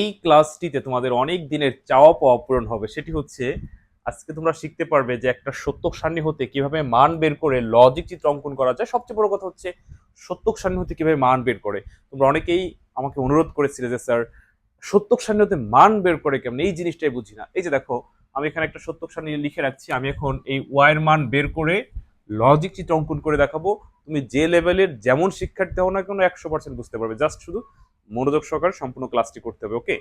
এই ক্লাসটিতে তোমাদের অনেক দিনের চাওয়া পাওয়া পূরণ হবে। সেটি হচ্ছে, আজকে তোমরা শিখতে পারবে যে একটা সত্যক সারণী হতে কীভাবে মান বের করে লজিক চিত্র অঙ্কন করা যায়। সবচেয়ে বড় কথা হচ্ছে, সত্যক সারণী হতে কীভাবে মান বের করে। তোমরা অনেকেই আমাকে অনুরোধ করেছিলে যে, স্যার, সত্যক সারণী হতে মান বের করে কেমন? এই জিনিসটাই বুঝি না। এই যে দেখো, আমি এখানে একটা সত্যক সারণী লিখে রাখছি। আমি এখন এই ওয়াইয়ের মান বের করে লজিক চিত্র অঙ্কন করে দেখাবো। তুমি যে লেভেলের যেমন শিক্ষার্থী হও না কেন, একশো পার্সেন্ট বুঝতে পারবে। জাস্ট শুধু মনোযোগ সহকারে সম্পূর্ণ ক্লাসটি করতে হবে ওকে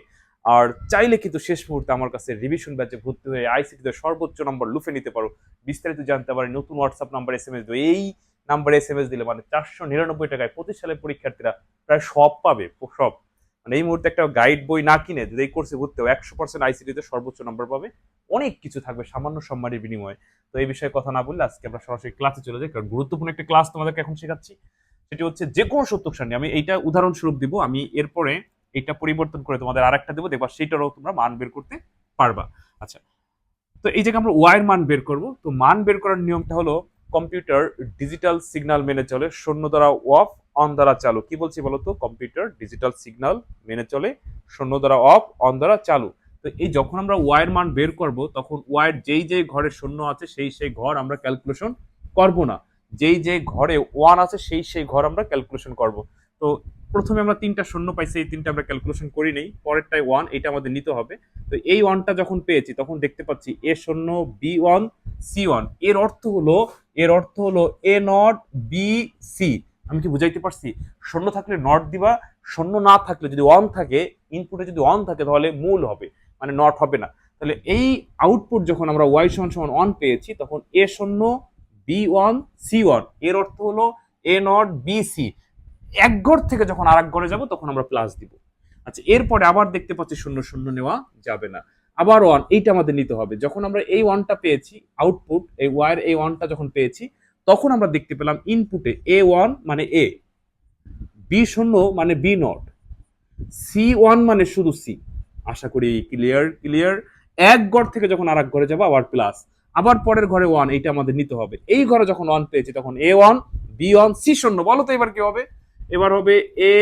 আর চাইলে কিন্তু শেষ মুহূর্তে আমার কাছে রিভিশন ব্যাচে ভর্তি হয়ে আইসিটিতে সর্বোচ্চ নম্বর লুফে নিতে পারো। বিস্তারিত জানতে পারে নতুন WhatsApp number S M S এই নাম্বারে এস এম এস দিলে মানে চারশো নিরানব্বই টাকায় পঁচিশ সালের পরীক্ষার্থীরা প্রায় সব পাবে, সব। মানে এই মুহূর্তে একটা গাইড বই না কিনে যদি এই কোর্সে ভর্তি হবে একশো পার্সেন্ট আইসিটিতে সর্বোচ্চ নম্বর পাবে। অনেক কিছু থাকবে, সামান্য সম্মানের বিনিময়ে। তো এই বিষয়ে কথা না বললে আজকে আমরা সরাসরি ক্লাসে চলে যাই, কারণ গুরুত্বপূর্ণ একটা ক্লাস তোমাদেরকে এখন শেখাচ্ছি। সেটি হচ্ছে যে কোনো সত্যক সারণী। আমি এইটা উদাহরণস্বরূপ দিব, আমি এরপরে এটা পরিবর্তন করে তোমাদের আরেকটা দেবো, দেখবা সেইটারও তোমরা মান বের করতে পারবা। আচ্ছা তো এই জায়গায় আমরা ওয়াইয়ের মান বের করব, তো মান বের করার নিয়মটা হলো কম্পিউটার ডিজিটাল সিগন্যাল মেনে চলে, শূন্য দ্বারা অফ, অন দ্বারা চালু। কি বলছি বলতো কম্পিউটার ডিজিটাল সিগন্যাল মেনে চলে, শূন্য দ্বারা অফ, অন দ্বারা চালু। তো এই যখন আমরা ওয়াইয়ের মান বের করব, তখন ওয়াইয়ের যেই যেই ঘরে শূন্য আছে, সেই সেই ঘর আমরা ক্যালকুলেশন করব না। যেই যে ঘরে ওয়ান আছে, সেই সেই ঘর আমরা ক্যালকুলেশন করব। তো প্রথমে আমরা তিনটা শূন্য পাইছি, এই তিনটা আমরা ক্যালকুলেশন করি নেই। পরেরটাই ওয়ান এটা আমাদের নিতে হবে। তো এই ওয়ানটা যখন পেয়েছি, তখন দেখতে পাচ্ছি এ শূন্য, বি ওয়ান সি ওয়ানের অর্থ হলো, এর অর্থ হলো এ নট, বি, সি। আমি কি বুঝাইতে পারছি? শূন্য থাকলে নট দিবা, শূন্য না থাকলে যদি ওয়ান থাকে ইনপুটে যদি ওয়ান থাকে, তাহলে মূল হবে। মানে নট হবে না। তাহলে এই আউটপুট যখন আমরা ওয়াই সমান সমান ওয়ান পেয়েছি, তখন এ শূন্য বি ওয়ান সি ওয়ানের অর্থ হলো এ নট বি সি এক ঘর থেকে যখন আর এক ঘরে যাব, তখন আমরা প্লাস দিব। আচ্ছা এরপরে আবার দেখতে পাচ্ছি শূন্য শূন্য নেওয়া যাবে না। আবার ওয়ান এইটা আমাদের নিতে হবে। যখন আমরা এই ওয়ানটা পেয়েছি আউটপুট এই ওয়ার এই ওয়ানটা যখন পেয়েছি, তখন আমরা দেখতে পেলাম ইনপুটে এ ওয়ান মানে এ বি শূন্য মানে বি নট সি ওয়ান মানে শুধু সি আশা করি ক্লিয়ার ক্লিয়ার এক ঘর থেকে যখন আর এক ঘরে যাব, আবার প্লাস আবার পরের ঘরে ওয়ান এইটা আমাদের নিতে হবে। এই ঘরে যখন ওয়ান পেয়েছি, তখন A one B one C শূন্য। বলো তো এবার কি হবে? এবার হবে এ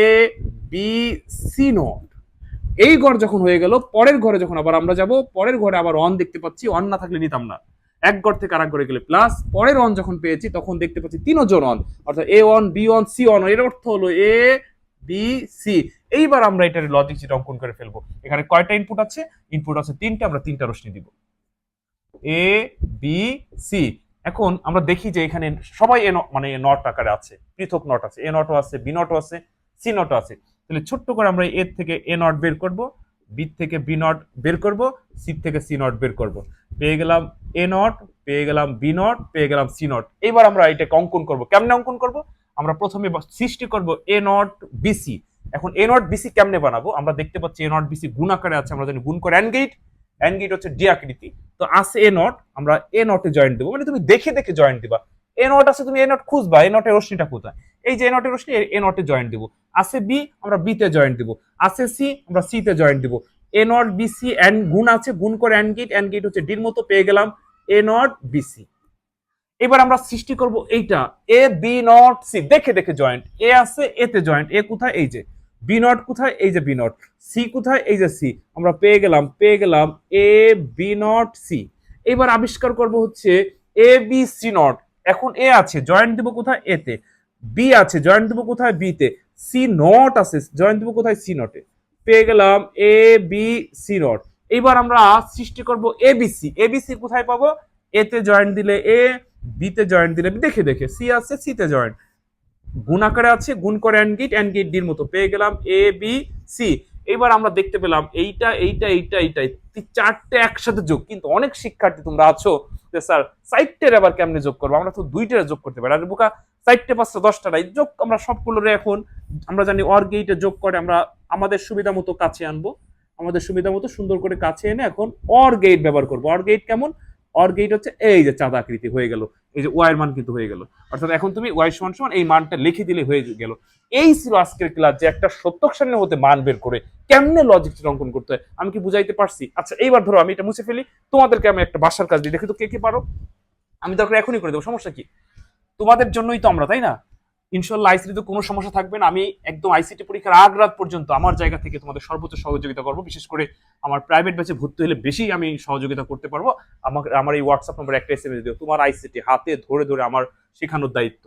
বি সি নট এই ঘর যখন হয়ে গেল, পরের ঘরে যখন আবার আমরা যাব, পরের ঘরে আবার অন দেখতে পাচ্ছি অন না থাকলে নিতাম না। এক ঘর থেকে আরেক ঘরে গেলে প্লাস পরের অন যখন পেয়েছি, তখন দেখতে পাচ্ছি তিনজন অন অর্থাৎ A one B one C ওয়ানের অর্থ হলো এ বি সি এইবার আমরা এটার লজিক যেটা অঙ্কন করে ফেলব। এখানে কয়টা ইনপুট আছে? ইনপুট আছে তিনটা, আমরা তিনটা রশ্মি দিব। এ বি সি এখন আমরা দেখি যে এখানে সবাই এ মানে নট আকারে আছে। পৃথক নট আছে। এ নটও আছে, বি নটও আছে, সি নটও আছে। তাহলে ছোট্ট করে আমরা এর থেকে এ নট বের করব, বি থেকে বি নট বের করব সি থেকে সি নট বের করব। পেয়ে গেলাম এ নট, পেয়ে গেলাম বি নট, পেয়ে গেলাম সি নট। এবার আমরা এটাকে অঙ্কন করব। কেমনে অঙ্কন করব? আমরা প্রথমে সৃষ্টি করব এ নট বিসি এখন এ নট বিসি কেমনে বানাবো? আমরা দেখতে পাচ্ছি এ নট বিসি গুণ আকারে আছে। আমরা জানি গুণ করে অ্যান্ড গেট অ্যান্ড গেট হচ্ছে ডি আকৃতি তো আছে এ নট আমরা এ নটে জয়েন্ট দেবো। মানে তুমি দেখে দেখে জয়েন্ট দিবা। এ নট আছে, তুমি এ নট খুঁজবা এ নটের রশ্মিটা কোথায়? এই যে এ নটের রশ্মি এ নটে জয়েন্ট দিব। আছে বি আমরা বিতে জয়েন্ট দিব। আছে সি আমরা সিতে জয়েন্ট দিব। A not B C and গুণ আছে, গুণ করে অ্যান্ড গেট অ্যান্ড গেট হচ্ছে ডির মতো পেয়ে গেলাম। এ নট বি সি এবার আমরা সৃষ্টি করব এইটা। এ বি নট সি দেখে দেখে জয়েন্ট এ আছে এতে জয়েন্ট এ কোথায়? এই যে। বি নট কোথায়? এই যে বি নট। সি কোথায়? এই যে সি আমরা পেয়ে গেলাম পেয়ে গেলাম এ বি নট সি এবার আবিষ্কার করব হচ্ছে এ বি সি নট। এখন এ আছে জয়েন্ট দিব কোথায়? এতে বি আছে জয়েন্ট দিব কোথায়? বি তে। সি নট আছে জয়েন্ট দিব কোথায়? সি নটে পেয়ে গেলাম এ বি সি নট। এবার আমরা সৃষ্টি করব A B C A B C কোথায় পাবো? এতে জয়েন্ট দিলে এ বিতে জয়েন্ট দিলে দেখে দেখে। সি আছে সিতে জয়েন্ট গুণ আকারে আছে, গুণ করে অ্যান্ড গেট অ্যান্ড গেট ডির মতো পেয়ে গেলাম এ বি সি এবার আমরা দেখতে পেলাম এইটা এইটা এইটা এইটা চারটে একসাথে যোগ। কিন্তু অনেক শিক্ষার্থী তোমরা আছো যে, স্যার সাইটটের আবার কেমনে যোগ করব? আমরা তো দুইটারে যোগ করতে পারি। আর বুকা চারটে পাঁচটা, দশটা নাই। যোগ আমরা সবগুলোরে এখন, আমরা জানি অর গেটে যোগ করে আমরা আমাদের সুবিধা মতো কাছে আনব। আমাদের সুবিধা মতো সুন্দর করে কাছে এনে এখন অর গেট ব্যবহার করব। অর গেট কেমন? অর গেট হচ্ছে, এই যে চাঁদা আকৃতি হয়ে গেল। এই যে ওয়াই এর মান কিন্তু হয়ে গেল। অর্থাৎ এখন তুমি ওয়াই সমান সমান এই মানটা লিখে দিলে হয়ে গেল। এই ছিল আজকের ক্লাস যে একটা সত্যক সারণীর হতে মান বের করে কেমনে লজিক অঙ্কন করতে হয়, আমি কি বুঝাইতে পারছি? আচ্ছা এইবার ধরো আমি এটা মুছে ফেলি। তোমাদেরকে আমি একটা বাসার কাজ দিই। দেখি তো কে কি পারো? আমি দরকার এখনই করে দেবো, সমস্যা কি? তোমাদের জন্যই তো আমরা, তাই না? ইনশাল্লাহ আইসিটিতে কোনো সমস্যা থাকবে না। আমি একদম আইসিটি পরীক্ষার আগ রাত পর্যন্ত আমার জায়গা থেকে তোমাদের সর্বোচ্চ সহযোগিতা করব। বিশেষ করে আমার প্রাইভেট ব্যাচে ভর্তি হলে বেশি আমি সহযোগিতা করতে পারব। আমাকে আমার এই হোয়াটসঅ্যাপ নম্বর একটা এসএমএস দিও। তোমার আইসিটি হাতে ধরে ধরে আমার শেখানোর দায়িত্ব।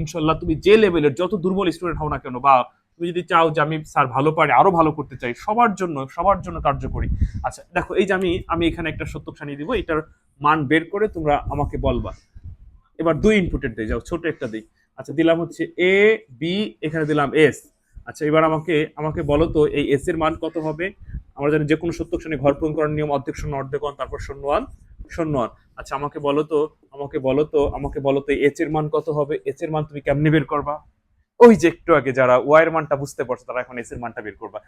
ইনশাল্লাহ তুমি যে লেভেলের যত দুর্বল স্টুডেন্ট হও না কেন বা তুমি যদি চাও যে আমি স্যার ভালো পারি, আরও ভালো করতে চাই, সবার জন্য সবার জন্য কার্যকরী। আচ্ছা দেখো, এই যে আমি আমি এখানে একটা সত্য সানি দিব। এটার মান বের করে তোমরা আমাকে বলবা। এবার দুই ইনপুটের দিয়ে যাও, ছোট একটা দিই আচ্ছা দিলাম হচ্ছে এ বি এখানে দিলাম এস আচ্ছা এবার আমাকে আমাকে বলো তো, এই এস এর মান কত হবে? আমরা জানি যে কোনো সত্য শ্রেণি ঘর পূরণ করার নিয়ম অর্ধেক শূন্য, অর্ধেক ওয়ান, তারপর শূন্য ওয়ান শূন্য ওয়ান। আচ্ছা আমাকে বলো তো, আমাকে বলো তো, আমাকে বলো তো এস এর মান কত হবে? এস এর মান তুমি কেমনে বের করবা? ওই যে একটু আগে যারা ওয়াই এর মানটা বুঝতে পারছ, তারা এখন এস এর মানটা বের করবা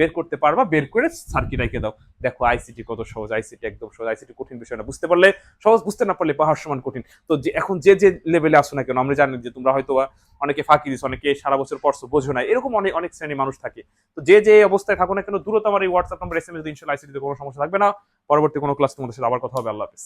বের করতে পারবা, বের করে সার্কিট রেখে দাও। দেখো আইসিটি কত সহজ আইসিটি একদম সহজ আইসিটি কঠিন বিষয় না, বুঝতে পারলে সহজ, বুঝতে না পারলে পাহাড় সমান কঠিন। তো যে এখন যে যে লেভেলে আসো না কেন, আমরা জানি যে তোমরা হয়তো অনেকে ফাঁকি দিস অনেকে সারা বছর পড়ছো, বোঝো না, এরকম অনেক অনেক শ্রেণির মানুষ থাকে। তো যে যে অবস্থায় থাকো না কেন, দূরত আমার এই WhatsApp number S M S ইনশাল্লাহ আইসিটিতে কোনো সমস্যা থাকবে না। পরবর্তী কোনো ক্লাস তোমাদের সাথে আবার কথা হবে, আল্লাহ হাফিজ।